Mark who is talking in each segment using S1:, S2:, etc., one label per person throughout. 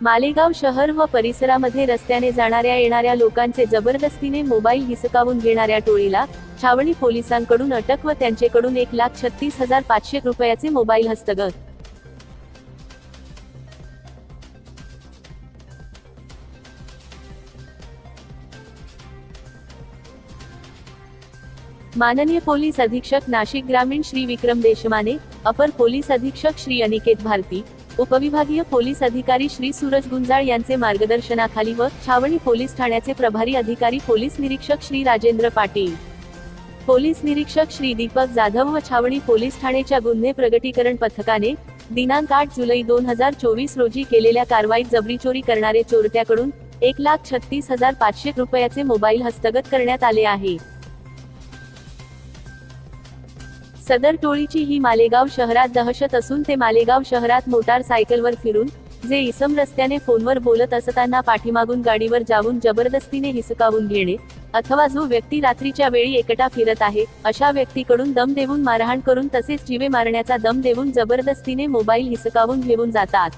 S1: मालेगाव शहर व परिसरामध्ये रस्त्याने जाणाऱ्या येणाऱ्या लोकांचे जबरदस्तीने मोबाईल हिसकावून घेणाऱ्या टोळीला छावणी पोलिसांकडून अटक व त्यांचेकडून एक लाख छत्तीस हजार पाचशे रुपयाचे मोबाईल हस्तगत. माननीय पोलीस अधीक्षक नाशिक ग्रामीण श्री विक्रम देशमाने अपर पोलीस अधीक्षक श्री अनिकेत भारती उपविभागीय पोलीस अधिकारी श्री सूरज गुंजाळ यांचे मार्गदर्शनाखाली व छावणी पोलीस ठाण्याचे प्रभारी अधिकारी पोलीस निरीक्षक श्री राजेंद्र पाटील. पोलीस निरीक्षक श्री दीपक जाधव व छावणी पोलीस ठाणेच्या गुन्हे प्रगटीकरण पथकाने दिनांक आठ जुलै दोन हजार चोवीस रोजी केलेल्या कारवाईत जबरी चोरी करणारे चोरट्याकडून एक लाख छत्तीस हजार पाचशे रुपयाचे मोबाईल हस्तगत करण्यात आले आहे. सदर टोळीची ही मालेगाव शहरात दहशत असून ते मालेगाव शहरात मोटारसायकलवर फिरून जे इसम रस्त्याने फोनवर बोलत असताना पाठीमागून गाडीवर जाऊन जबरदस्तीने हिसकावून घेणे अथवा जो व्यक्ती रात्रीच्या वेळी एकटा फिरत आहे अशा व्यक्तीकडून दम देऊन मारहाण करून तसेच जीवे मारण्याचा दम देऊन जबरदस्तीने मोबाईल हिसकावून घेऊन जातात.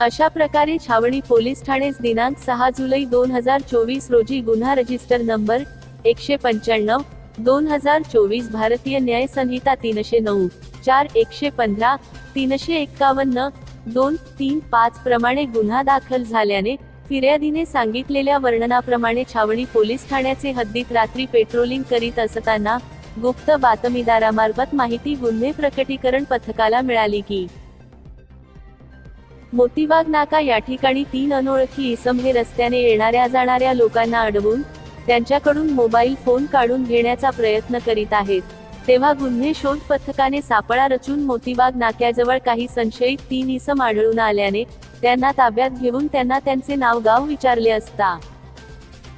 S1: अशा प्रकारे छावणी पोलीस ठाणेच दिनांक सहा जुलै दोन हजार चोवीस रोजी गुन्हा रजिस्टर नंबर एकशे पंच्याण्णव दोन हजार चोवीस भारतीय न्याय संहिता तीनशे नऊ चार एकशे पंधरा तीनशे एक्कावन्न दोन तीन पाच प्रमाणे गुन्हा दाखल झाल्याने फिर्यादीने सांगितलेल्या वर्णनाप्रमाणे छावणी पोलीस ठाण्याचे हद्दीत रात्री पेट्रोलिंग करीत असताना गुप्त बातमीदारामार्फत माहिती गुन्हे प्रकटीकरण पथकाला मिळाली की. मोतीबाग नाका या ठिकाणी तीन अनोळखी इसम हे रस्त्याने येणाऱ्या जाणाऱ्या लोकांना अडवून त्यांच्याकडून मोबाईल फोन काढून घेण्याचा प्रयत्न करीत आहेत. तेव्हा गुन्हे शोध पथकाने सापळा रचून मोतीबाग नाक्याजवळ काही संशयित तीन इसम आढळून आल्याने त्यांना ताब्यात घेऊन त्यांना त्यांचे नाव गाव विचारले असता.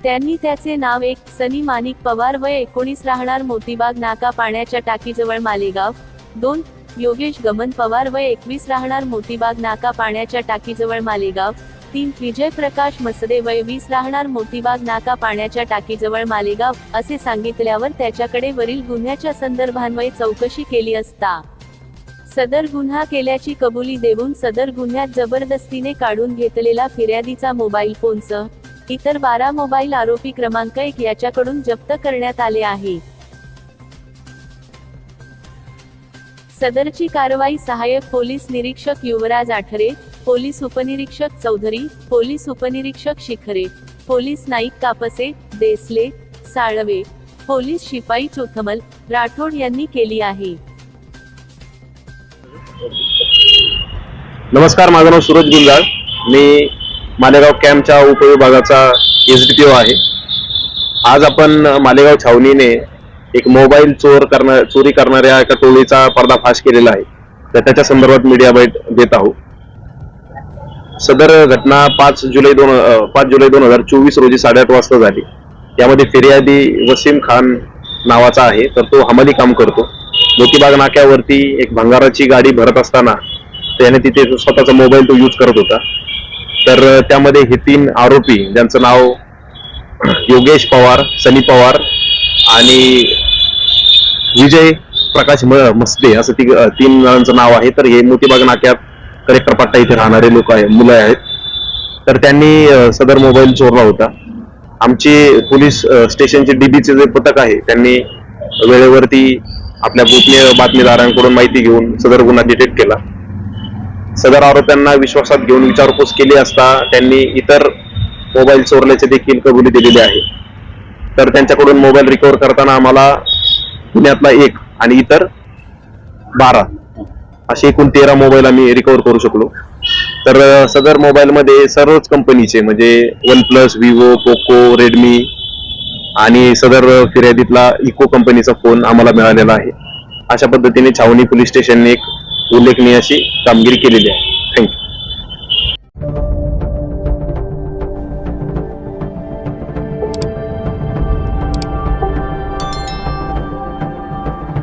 S1: त्यांनी त्याचे नाव एक सनी मानिक पवार वय एकोणीस राहणार मोतीबाग नाका पाण्याच्या टाकीजवळ मालेगाव. दोन योगेश गमन पवार वय एकवीस राहणार मोतीबाग नाका पाण्याच्या टाकीजवळ मालेगाव. तीन विजय प्रकाश मसदे वय वीस राहणार मोतीबाग नाका पाण्याच्या टाकीजवळ मालेगाव असे सांगितल्यावर त्याच्याकडे वरील गुन्ह्याच्या संदर्भान्वये चौकशी केली असता. सदर गुन्हा केल्याची कबुली देऊन सदर गुन्ह्यात जबरदस्तीने काढून घेतलेला फिर्यादीचा मोबाईल फोनसह इतर बारा मोबाईल आरोपी क्रमांक एक याच्याकडून जप्त करण्यात आले आहे. सदरची कारवाई सहाय्यक पोलीस निरीक्षक युवराज आठरे पोलीस उपनिरीक्षक चौधरी पोलीस उपनिरीक्षक शिखरे पोलीस नाईक कापसे देसले साळवे पोलीस शिपाई चोथमल राठोड यांनी केली आहे.
S2: नमस्कार माझं नाव सूरज गुंजाळ. मी मालेगाव कॅम्पच्या उपविभागाचा एस डी पी ओ आहे. आज आपण मालेगाव छावणीने एक मोबाईल चोर करणार चोरी करणाऱ्या एका टोळीचा पर्दाफाश केलेला आहे. तर त्याच्या संदर्भात मीडिया बाईट देत आहोत. सदर घटना पाच जुलै दोन पाच जुलै दोन हजार चोवीस रोजी साडेआठ वाजता झाली. यामध्ये फिर्यादी वसीम खान नावाचा आहे तर तो हमाली काम करतो. मोतीबाग नाक्यावरती एक भंगाराची गाडी भरत असताना त्याने तिथे स्वतःचा मोबाईल तो यूज करत होता. तर त्यामध्ये हे तीन आरोपी ज्यांचं नाव योगेश पवार सनी पवार आणि विजय प्रकाश म- मस्ते असं ती तीन जणांचं नाव आहे. तर हे मोतीबाग नाक्यात करेक्टरपट्टा इथे राहणारे लोक आहे मुलं आहेत. तर त्यांनी सदर मोबाईल चोरला होता. आमची पोलीस स्टेशनचे डीबीचे जे पथक आहे त्यांनी वेळेवरती आपल्या गोपनीय बातमीदारांकडून माहिती घेऊन सदर गुन्हा डिटेक्ट केला. सदर आरोप्यांना विश्वासात घेऊन विचारपूस केली असता त्यांनी इतर मोबाईल चोरल्याचे देखील कबुली दिलेली आहे. तर त्यांच्याकडून मोबाईल रिकव्हर करताना आम्हाला पुण्यातला एक आणि इतर बारा असे एकूण तेरा मोबाईल आम्ही रिकवर करू शकलो. तर सदर मोबाईलमध्ये सर्वच कंपनीचे म्हणजे one plus Vivo Poco Redmi आणि सदर फिर्यादीतला इको कंपनीचा फोन आम्हाला मिळालेला आहे. अशा पद्धतीने छावणी पोलीस स्टेशनने एक उल्लेखनीय अशी कामगिरी केलेली आहे.